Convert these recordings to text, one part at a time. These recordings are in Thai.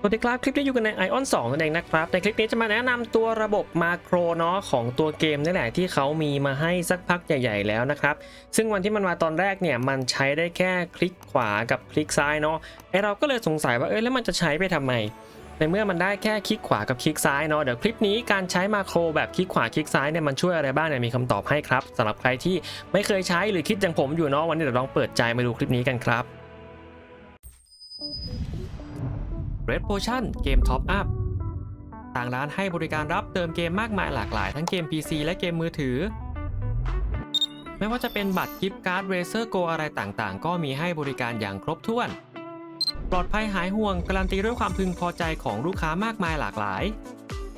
สวัสดีครับ คลิปนี้อยู่กันใน Ion 2นั่นเองนะครับ ในคลิปนี้จะมาแนะนำตัวระบบมาโครเนาะของตัวเกมนี่แหละที่เขามีมาให้สักพักใหญ่ ๆ แล้วนะครับ ซึ่งวันที่มันมาตอนแรกเนี่ย มันใช้ได้แค่คลิกขวากับคลิกซ้ายเนาะไอเราก็เลยสงสัยว่าเอ้แล้วมันจะใช้ไปทำไม ในเมื่อมันได้แค่คลิกขวากับคลิกซ้ายเนาะเดี๋ยวคลิปนี้การใช้มาโครแบบคลิกขวาคลิกซ้ายเนี่ยมันช่วยอะไรบ้างเนี่ยมีคำตอบให้ครับสำหรับใครที่ไม่เคยใช้หรือคิดอย่างผมอยู่เนาะวันนี้เดี๋ยวลองเปิดใจมาดูคลิปนี้กันครับ Red Potion เกมท็อปอัพทางร้านให้บริการรับเติมเกมมากมายหลากหลายทั้งเกม PC และเกมมือถือ ไม่ว่าจะเป็นบัตรกิฟต์การ์ดเรเซอร์โกอะไรต่างๆ ก็มีให้บริการอย่างครบถ้วน ปลอดภัยหายห่วงการันตีด้วยความพึงพอใจของลูกค้ามากมายหลากหลาย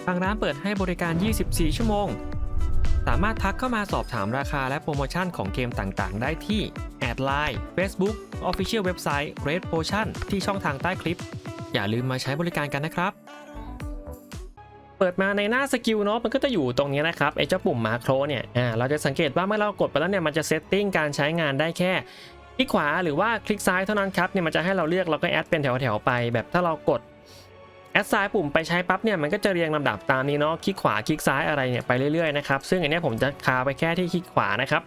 ทางร้านเปิดให้บริการ 24 ชั่วโมง สามารถทักเข้ามาสอบถามราคาและโปรโมชั่นของเกมต่างๆ ได้ที่แอดไลน์ Facebook Official Website Red Potion ที่ช่องทางใต้คลิป อย่าลืมมาใช้บริการกันนะครับ เปิดมาในหน้าสกิลเนาะมันก็จะอยู่ตรงนี้นะครับไอ้เจ้าปุ่มมาโครเนี่ยอ่าเราจะสังเกตว่าเมื่อเรากดไปแล้วเนี่ยมันจะเซตติ้งการใช้งานได้แค่คลิกขวาหรือว่าคลิกซ้ายเท่านั้นครับเนี่ยมันจะให้เราเลือกเราก็แอดเป็นแถวๆไป แบบถ้าเรากดแอดซ้ายปุ่มไปใช้ปั๊บเนี่ยมันก็จะเรียงลำดับตามนี้เนาะคลิกขวาคลิกซ้ายอะไรเนี่ยไปเรื่อยๆนะครับซึ่งอันเนี้ยผมจะคาไปแค่ที่คลิกขวานะครับ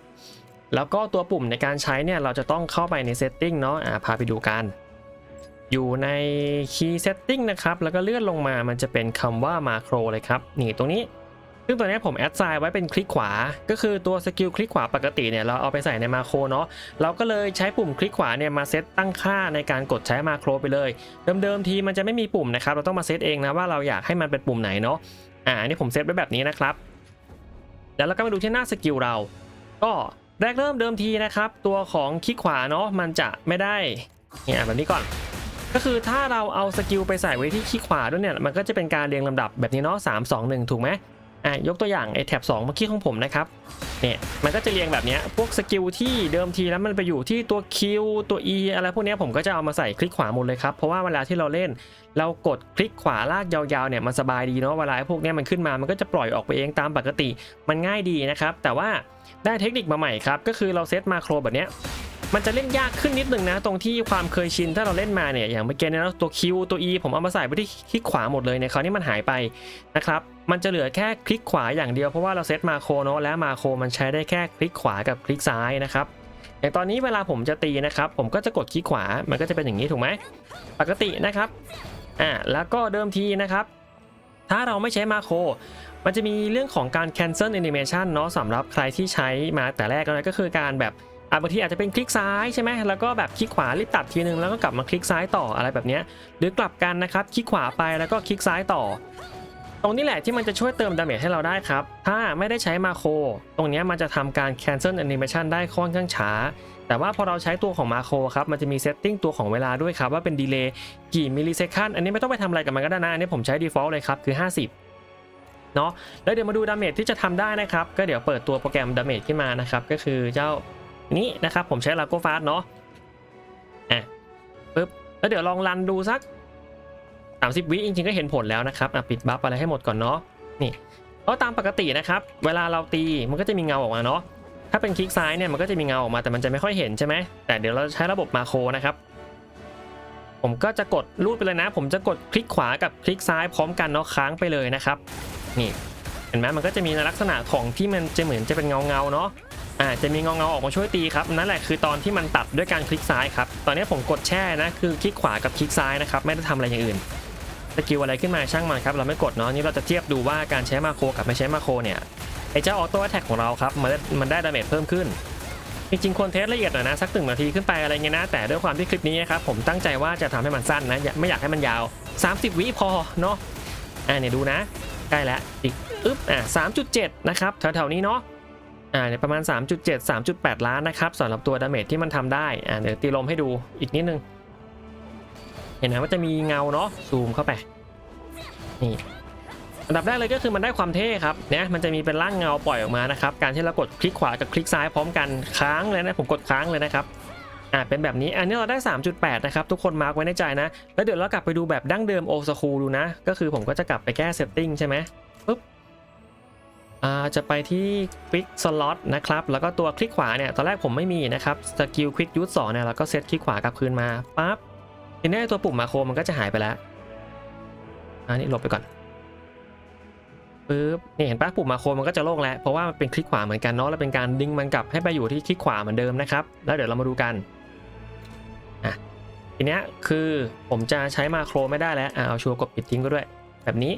แล้วก็ตัวปุ่มในการใช้เนี่ยเราจะต้องเข้าไปในเซตติ้งเนาะอ่าพาไปดูกัน อยู่ใน Key Setting นะครับ แล้วก็เลื่อนลงมามันจะเป็นคำว่า Macro เลยครับ นี่ตรงนี้ ซึ่งตัวนี้ผมแอดไซน์ไว้เป็นคลิกขวา ก็คือตัวสกิลคลิกขวาปกติเนี่ยเราเอาไปใส่ในมาโครเนาะ เราก็เลยใช้ปุ่มคลิกขวาเนี่ยมาเซตตั้งค่าในการกดใช้มาโครไปเลย เดิมๆทีมันจะไม่มีปุ่มนะครับ เราต้องมาเซตเองนะว่าเราอยากให้มันเป็นปุ่มไหนเนาะ อ่าอันนี้ผมเซตไว้แบบนี้นะครับ แล้วเราก็มาดูที่หน้าสกิลเรา ก็แรกเริ่มเดิมทีนะครับ ตัวของคลิกขวาเนาะมันจะไม่ได้เนี่ยแบบนี้ก่อน ก็คือถ้าเราเอาสกิลไปใส่ไว้ที่คลิกขวาด้วยเนี่ยมันก็จะเป็นการเรียงลำดับแบบนี้เนาะสามสองหนึ่งถูกไหมอะยกตัวอย่างไอ้แท็บ2เมื่อกี้ของผมนะครับเนี่ยมันก็จะเรียงแบบนี้พวกสกิลที่เดิมทีแล้วมันไปอยู่ที่ตัว Q ตัว E อะไรพวกนี้ผมก็จะเอามาใส่คลิกขวาหมดเลยครับเพราะว่าเวลาที่เราเล่น เรากดคลิกขวาลากยาวๆเนี่ยมันสบายดีเนาะเวลาไอ้พวกนี้มันขึ้นมามันก็จะปล่อยออกไปเองตามปกติมันง่ายดีนะครับแต่ว่าได้เทคนิคมาใหม่ครับก็คือเราเซตมาโครแบบเนี้ย มันจะเล่นยากขึ้นนิดนึงนะ ตรงที่ความเคยชินถ้าเราเล่นมาเนี่ยอย่างเมื่อกี้เนี่ยตัว Q ตัว E ผมเอามาใส่ไว้ที่คลิกขวาหมดเลยเนี่ยคราวนี้มันหายไปนะครับมันจะเหลือแค่คลิกขวาอย่างเดียวเพราะว่าเราเซตมาโครเนาะและมาโครมันใช้ได้แค่คลิกขวากับคลิกซ้ายนะครับอย่างตอนนี้เวลาผมจะตีนะครับ ผมก็จะกดคลิกขวามันก็จะเป็นอย่างนี้ถูกไหมปกตินะครับอ่าแล้วก็เดิมทีนะครับถ้าเราไม่ใช้มาโครมันจะมีเรื่องของการ cancel animation เนาะสำหรับใครที่ใช้มาแต่แรกแล้วก็คือการแบบ อะบางทีอาจจะเป็นคลิกซ้ายใช่ไหมแล้วก็แบบคลิกขวารีบตัดทีนึงแล้วก็กลับมาคลิกซ้ายต่ออะไรแบบนี้หรือกลับกันนะครับคลิกขวาไปแล้วก็คลิกซ้ายต่อ ตรงนี้แหละที่มันจะช่วยเติมดาเมจให้เราได้ครับ ถ้าไม่ได้ใช้มาโครตรงนี้มันจะทำการ cancel animation ได้ค่อนข้างช้า แต่ว่าพอเราใช้ตัวของมาโครครับมันจะมีเซตติ้งตัวของเวลาด้วยครับว่าเป็นดีเลย์กี่มิลลิเซคันอันนี้ไม่ต้องไปทำอะไรกับมันก็ได้นะอันนี้ผมใช้ default เลยครับคือ 50เนาะแล้วเดี๋ยวมาดูดาเมจที่จะทำได้นะครับ ก็เดี๋ยวเปิดตัวโปรแกรมดาเมจขึ้นมานะครับ ก็คือเจ้า นี้นะครับผมใช้ลาโกฟาสเนาะอะปึ๊บแล้วเดี๋ยวลองรันดูสัก 30 วิจริงๆก็เห็นผลแล้วนะครับอะปิดบัฟอะไรให้หมดก่อนเนาะนี่ก็ตามปกตินะครับ เวลาเราตีมันก็จะมีเงาออกมาเนาะถ้าเป็นคลิกซ้ายเนี่ยมันก็จะมีเงาออกมาแต่มันจะไม่ค่อยเห็นใช่ไหมแต่เดี๋ยวเราใช้ระบบมาโครนะครับผมก็จะกดรูดไปเลยนะ ผมจะกดคลิกขวากับคลิกซ้ายพร้อมกันเนาะค้างไปเลยนะครับ นี่เห็นไหมมันก็จะมีลักษณะของที่มันจะเหมือนจะเป็นเงาเงาเนาะ อ่าจะมีเงาเงาออกมาช่วยตีครับนั่นแหละคือตอนที่มันตัดด้วยการคลิกซ้ายครับตอนนี้ผมกดแช่นะคือคลิกขวากับคลิกซ้ายนะครับไม่ได้ทำอะไรอย่างอื่นสกิลอะไรขึ้นมาช่างมันครับเราไม่กดเนาะนี่เราจะเทียบดูว่าการใช้มาโครกับไม่ใช้มาโครเนี่ยไอ้เจ้าออโต้แท็กของเราครับมันได้มันได้ดาเมจเพิ่มขึ้นจริงๆควรเทสละเอียดหน่อยนะสักหนึ่งนาทีขึ้นไปอะไรเงี้ยนะแต่ด้วยความที่คลิปนี้นะครับผมตั้งใจว่าจะทำให้มันสั้นนะไม่อยากให้มันยาว 30 วิพอเนาะอ่าเนี่ยดูนะใกล้แล้วอีกอึ๊บอ่า3.7นะครับแถวๆนี้เนาะ อ่าเนี่ยประมาณ 3.7 3.8 ล้านนะครับสำหรับตัวดาเมจที่มันทำได้อ่าเดี๋ยวตีลมให้ดูอีกนิดนึง เห็นไหมว่าจะมีเงาเนาะซูมเข้าไปนี่อันดับแรกเลยก็คือมันได้ความเท่ครับเนี่ยมันจะมีเป็นร่างเงาปล่อยออกมานะครับการที่เรากดคลิกขวากับคลิกซ้ายพร้อมกันค้างเลยนะผมกดค้างเลยนะครับอ่าเป็นแบบนี้อันนี้เราได้ 3.8 นะครับ ทุกคนมาร์กไว้ในใจนะ แล้วเดี๋ยวเรากลับไปดูแบบดั้งเดิมโอ o คูดูนะ ก็คือผมก็จะกลับไปแก้เซตติ้งใช่ไหม จะไปที่คลิกสล็อตนะครับ แล้วก็ตัวคลิกขวาเนี่ย ตอนแรกผมไม่มีนะครับ สกิลคลิกยูทสองเนี่ย เราก็เซตคลิกขวากลับคืนมาปั๊บทีนี้ตัวปุ่มมาโครมันก็จะหายไปแล้วอันนี้หลบไปก่อนปึ๊บนี่เห็นปะปุ่มมาโครมันก็จะโล่งแล้ว เพราะว่ามันเป็นคลิกขวาเหมือนกันเนาะ แล้วเป็นการดึงมันกลับให้ไปอยู่ที่คลิกขวาเหมือนเดิมนะครับ แล้วเดี๋ยวเรามาดูกันอะทีเนี้ยคือผมจะใช้มาโครไม่ได้แล้วอะเอาชัวร์กดปิดทิ้งก็ด้วย แบบนี้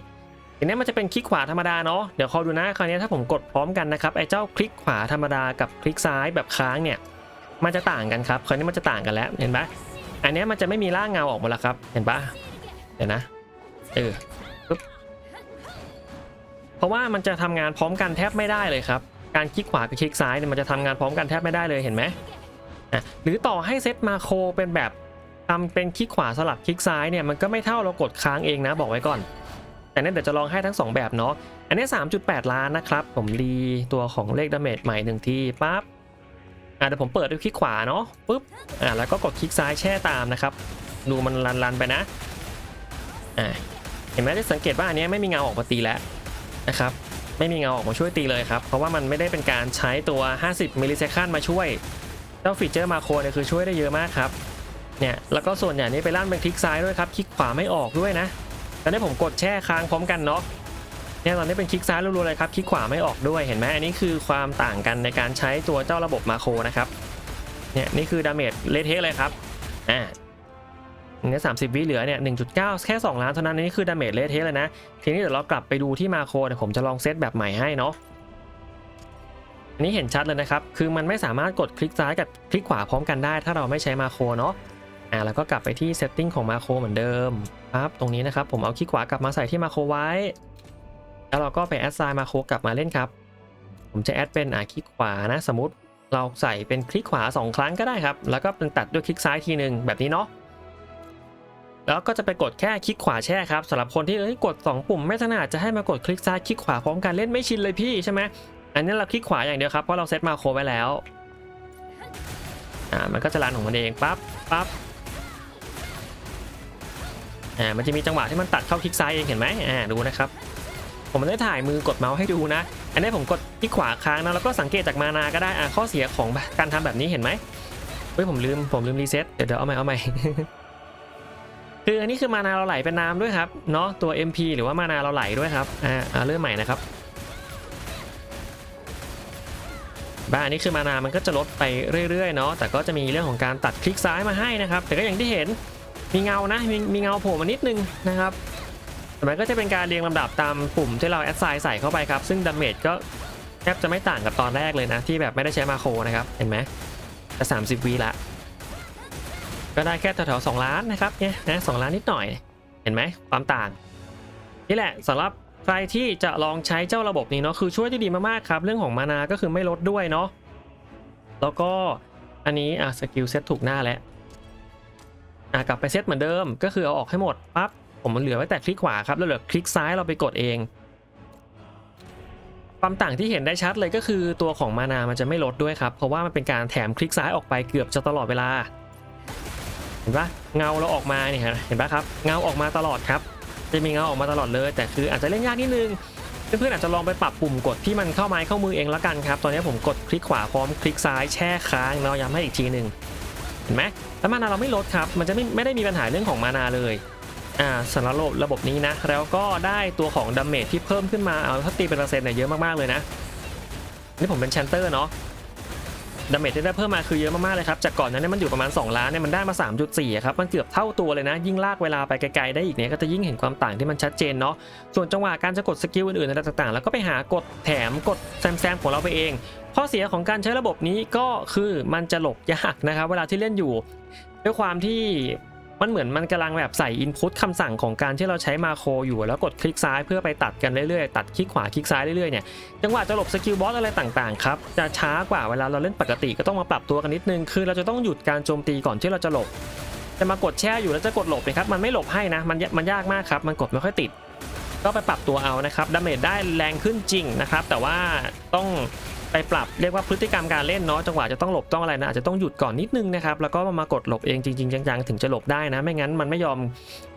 ทีเนี้มันจะเป็นคลิกขวาธรรมดาเนาะเดี๋ยวคอยดูนะคราวนี้ถ้าผมกดพร้อมกันนะครับไอ้เจ้าคลิกขวาธรรมดากับคลิกซ้ายแบบค้างเนี่ยมันจะต่างกันครับคราวนี้มันจะต่างกันแล้วเห็นปะอันนี้มันจะไม่มีร่างเงาออกมาแล้วครับเห็นปะเดี๋ยวนะเออปึ๊บเพราะว่ามันจะทำงานพร้อมกันแทบไม่ได้เลยครับการคลิกขวากับคลิกซ้ายเนี่ยมันจะทำงานพร้อมกันแทบไม่ได้เลยเห็นไหมอะหรือต่อให้เซตมาโครเป็นแบบทำเป็นคลิกขวาสลับคลิกซ้ายเนี่ยมันก็ไม่เท่าเรากดค้างเองนะบอกไว้ก่อน แต่เนี่ยเดี๋ยวจะลองให้ทั้ง 2 แบบเนาะ อันนี้ 3.8 ล้านนะครับ ผมรีตัวของเลขดาเมจใหม่หนึ่งทีปั๊บ อะเดี๋ยวผมเปิดด้วยคลิกขวาเนาะปุ๊บ อะแล้วก็กดคลิกซ้ายแช่ตามนะครับ ดูมันรันๆไปนะ อะเห็นไหมได้สังเกตว่าอันนี้ไม่มีเงาออกมาตีแล้วนะครับ ไม่มีเงาออกมาช่วยตีเลยครับ เพราะว่ามันไม่ได้เป็นการใช้ตัว 50มิลลิเซคันมาช่วย เจ้าฟีเจอร์มาโครเนี่ยคือช่วยได้เยอะมากครับ เนี่ย แล้วก็ส่วนใหญ่นี่ไปลั่นเป็นคลิกซ้ายด้วยครับ คลิกขวาไม่ออกด้วยนะ ตอนนี้ผมกดแช่ค้างพร้อมกันเนาะเนี่ยตอนนี้เป็นคลิกซ้ายรัวๆเลยครับคลิกขวาไม่ออกด้วยเห็นไหมอันนี้คือความต่างกันในการใช้ตัวเจ้าระบบมาโครนะครับเนี่ยนี่คือดาเมจเลเทสเลยครับอ่าเนี่ยสามสิบวิเหลือเนี่ยหนึ่งจุดเก้าแค่สองล้านเท่านั้นนนี้คือดาเมจเลเทสเลยนะทีนี้เดี๋ยวเรากลับไปดูที่มาโครเดี๋ยวผมจะลองเซตแบบใหม่ให้เนาะอันนี้เห็นชัดเลยนะครับ คือมันไม่สามารถกดคลิกซ้ายกับคลิกขวาพร้อมกันได้ ถ้าเราไม่ใช้มาโครเนาะ อ่าแล้วก็กลับไปที่ setting ของมาโครเหมือนเดิมครับตรงนี้นะครับผมเอาคลิกขวากลับมาใส่ที่มาโครไว้ แล้วเราก็ไปแอดไซน์มาโครกลับมาเล่นครับ ผมจะแอดเป็นอ่าคลิกขวานะสมมติเราใส่เป็นคลิกขวา 2 ครั้งก็ได้ครับ แล้วก็เป็นตัดด้วยคลิกซ้ายทีหนึ่งแบบนี้เนาะแล้วก็จะไปกดแค่คลิกขวาแช่ครับสำหรับคนที่เอ้ยกด 2 ปุ่มไม่ถนัดจะให้มากดคลิกซ้ายคลิกขวาพร้อมกันเล่นไม่ชินเลยพี่ใช่ไหมอันนี้เราคลิกขวาอย่างเดียวครับเพราะเราเซตมาโครไว้แล้วอ่ามันก็จะรันของมันเองปั๊บปั๊บ อ่ามันจะมีจังหวะที่มันตัดเข้าคลิกซ้ายเองเห็นไหมอ่าดูนะครับผมได้ถ่ายมือกดเมาส์ให้ดูนะ อันนี้ผมกดคลิกขวาค้างนะแล้วก็สังเกตจากมานาก็ได้อ่าข้อเสียของการทำแบบนี้เห็นไหมเฮ้ยผมลืมผมลืมรีเซ็ตเดี๋ยวเดี๋ยวเอาใหม่เอาใหม่คืออันนี้คือมานาเราไหลเป็นน้ำด้วยครับเนาะตัว MP หรือว่ามานาเราไหลด้วยครับอ่าอ่าเริ่มใหม่นะครับบ้าอันนี้คือมานามันก็จะลดไปเรื่อยๆเนาะแต่ก็จะมีเรื่องของการตัดคลิกซ้ายมาให้นะครับ แต่ก็อย่างที่เห็น มีเงานะมีมีเงาโผล่มานิดนึงนะครับแต่มันก็จะเป็นการเรียงลำดับตามปุ่มที่เราแอดไซน์ใส่เข้าไปครับ ซึ่งดาเมจก็แทบจะไม่ต่างกับตอนแรกเลยนะ ที่แบบไม่ได้ใช้มาโครนะครับ เห็นไหมจะ30วีละ ก็ได้แค่แถวๆ2ล้านนะครับเนี่ยนะสล้านนิดหน่อย เห็นไหมความต่าง นี่แหละสำหรับใครที่จะลองใช้เจ้าระบบนี้เนาะคือช่วยได้ดีมากๆครับ เรื่องของมานาก็คือไม่ลดด้วยเนาะแล้วก็อันนี้อะสกิลเซตถูกหน้าแล้ว อะกลับไปเซตเหมือนเดิม ก็คือเอาออกให้หมดปั๊บผมมันเหลือไว้แต่คลิกขวาครับแล้วเหลือคลิกซ้ายเราไปกดเอง ความต่างที่เห็นได้ชัดเลยก็คือตัวของมานามันจะไม่ลดด้วยครับ เพราะว่ามันเป็นการแถมคลิกซ้ายออกไปเกือบจะตลอดเวลา เห็นปะเงาเราออกมาเนี่ยเห็นปะครับเงาออกมาตลอดครับ จะมีเงาออกมาตลอดเลย แต่คืออาจจะเล่นยากนิดนึงเพื่อนๆอาจจะลองไปปรับปุ่มกดที่มันเข้าไม้เข้ามือเองแล้วกันครับ ตอนนี้ผมกดคลิกขวาพร้อมคลิกซ้ายแช่ค้างเราย้ำให้อีกทีหนึ่ง เห็นไหมแล้วมานาเราไม่ลดครับ มันจะไม่ไม่ได้มีปัญหาเรื่องของมานาเลยอ่าสำหรับระบบระบบนี้นะ แล้วก็ได้ตัวของดาเมจที่เพิ่มขึ้นมาเอาถ้าตีเป็นเปอร์เซ็นต์เนี่ยเยอะมากๆเลยนะ นี่ผมเป็นแชนเตอร์เนาะ ดาเมจที่ได้เพิ่มมาคือเยอะมากๆเลยครับ จากก่อนนั้นเนี่ยมันอยู่ประมาณ 2 ล้านเนี่ยมันได้มา 3.4 ครับ มันเกือบเท่าตัวเลยนะ ยิ่งลากเวลาไปไกลๆได้อีกเนี่ยก็จะยิ่งเห็นความต่างที่มันชัดเจนเนาะ ส่วนจังหวะการจะกดสกิลอื่นๆอะไรต่างๆ แล้วก็ไปหากดแถมกดแซมๆของเราไปเอง ข้อเสียของการใช้ระบบนี้ก็คือมันจะหลบยากนะครับ เวลาที่เล่นอยู่ ด้วยความที่ มันเหมือนมันกำลังแบบใส่อินพุตคำสั่งของการที่เราใช้มาโครอยู่ แล้วกดคลิกซ้ายเพื่อไปตัดกันเรื่อยๆ ตัดคลิกขวาคลิกซ้ายเรื่อยๆเนี่ยจังหวะจะหลบสกิลบอสอะไรต่างๆครับจะช้ากว่าเวลาเราเล่นปกติก็ต้องมาปรับตัวกันนิดนึง คือเราจะต้องหยุดการโจมตีก่อนที่เราจะหลบจะมากดแช่อยู่แล้วจะกดหลบนะครับมันไม่หลบให้นะมันมันยากมากครับมันกดไม่ค่อยติด ก็ไปปรับตัวเอานะครับดาเมจได้แรงขึ้นจริงนะครับแต่ว่าต้อง ไปปรับเรียกว่าพฤติกรรมการเล่นเนาะจังหวะจะต้องหลบต้องอะไรนะอาจจะต้องหยุดก่อนนิดนึงนะครับแล้วก็มากดหลบเองจริงๆจังๆถึงจะหลบได้นะ ไม่งั้นมันไม่ยอม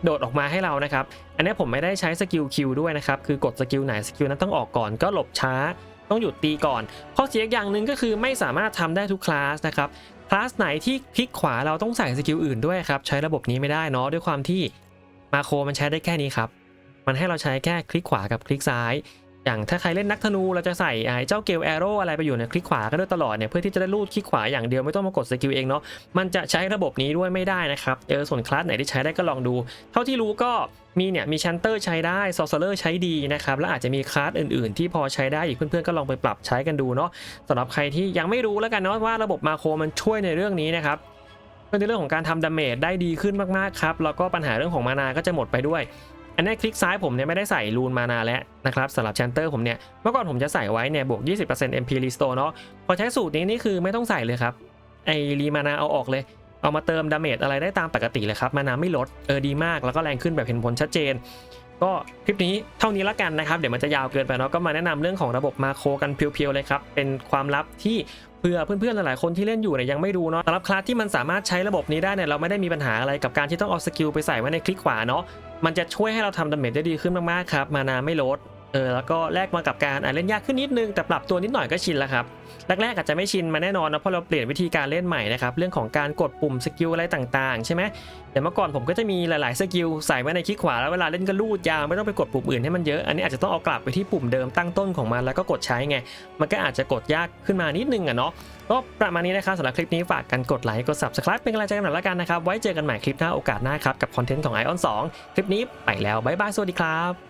โดดออกมาให้เรานะครับอันนี้ผมไม่ได้ใช้สกิลคิวด้วยนะครับคือกดสกิลไหนสกิลนั้นต้องออกก่อนก็หลบช้า ต้องหยุดตีก่อนข้อเสียอย่างหนึ่งก็คือไม่สามารถทำได้ทุกคลาสนะครับคลาสไหนที่คลิกขวาเราต้องใส่สกิลอื่นด้วยครับใช้ระบบนี้ไม่ได้เนาะด้วยความที่มาโครมันใช้ได้แค่นี้ครับมันให้เราใช้แค่คลิกขวากับคลิกซ้าย อย่างถ้าใครเล่นนักธนูเราจะใส่เจ้าเกลแอโร่อะไรไปอยู่ในคลิกขวาก็ได้ตลอดเนี่ยเพื่อที่จะได้ลูดคลิกขวาอย่างเดียวไม่ต้องมากดสกิลเองเนาะมันจะใช้ระบบนี้ด้วยไม่ได้นะครับเออส่วนคลาสไหนที่ใช้ได้ก็ลองดู เท่าที่รู้ก็มีเนี่ยมีชันเตอร์ใช้ได้ซอ r เ e อร์ใช้ดีนะครับและอาจจะมีคลาสอื่นๆ ที่พอใช้ได้อีกเพื่อนๆก็ลองไปปรับใช้กันดูเนาะสำหรับใครที่ยังไม่รู้แล้วกันเนาะว่าระบบมาโครมันช่วยในเรื่องนี้นะครับในเรื่องของการทำดาเมจได้ดีขึ้นมากๆครับแล้วก็ปัญหาเรื่องของมานาก็จะหมดไปด้วย อันนี้คลิกซ้ายผมเนี่ยไม่ได้ใส่รูนมานาแล้วนะครับสำหรับชันเตอร์ผมเนี่ยเมื่อก่อนผมจะใส่ไว้เนี่ยบวก 20% MP Restore เนาะพอใช้สูตรนี้นี่คือไม่ต้องใส่เลยครับไอรีมานาเอาออกเลย เอามาเติมดาเมจอะไรได้ตามปกติเลยครับ มานาไม่ลดเออดีมากแล้วก็แรงขึ้นแบบเห็นผลชัดเจน ก็คลิปนี้เท่านี้ละกันนะครับ เดี๋ยวมันจะยาวเกินไปเนาะก็มาแนะนำเรื่องของระบบมาโครกันเพียวๆเลยครับ เป็นความลับที่เพื่อเพื่อนๆหลายๆคนที่เล่นอยู่เนี่ยยังไม่รู้เนาะสำหรับคลาสที่มันสามารถใช้ระบบนี้ได้เนี่ยเราไม่ได้มีปัญหาอะไรกับการที่ต้องเอาสกิลไปใส่ไว้ในคลิกขวาเนาะมันจะช่วยให้เราทำดาเมจได้ดีขึ้นมากๆครับ มานาไม่ลด เออแล้วก็แลกมากับการอะเล่นยากขึ้นนิดนึงแต่ปรับตัวนิดหน่อยก็ชินแล้วครับแรกๆอาจจะไม่ชินมาแน่นอนนะเพราะเราเปลี่ยนวิธีการเล่นใหม่นะครับเรื่องของการกดปุ่มสกิลอะไรต่างๆ ใช่ไหมแต่เมื่อก่อนผมก็จะมีหลายๆสกิลใส่ไว้ในคลิกขวาแล้วเวลาเล่นก็ลูดยาวไม่ต้องไปกดปุ่มอื่นให้มันเยอะอันนี้อาจจะต้องเอากลับไปที่ปุ่มเดิมตั้งต้นของมันแล้วก็กดใช้ไงมันก็อาจจะกดยากขึ้นมานิดนึงอะเนาะก็ประมาณนี้นะครับสำหรับคลิปนี้ฝากกันกดไลค์กด subscribe เป็นกำลังใจกันหน่อยละกันนะครับไว้เจอกันใหม่คลิปหน้าโอกาสหน้าครับกับคอนเทนต์ของ Ion 2 คลิปนี้ไปแล้วบ๊ายบายสวัสดีครับ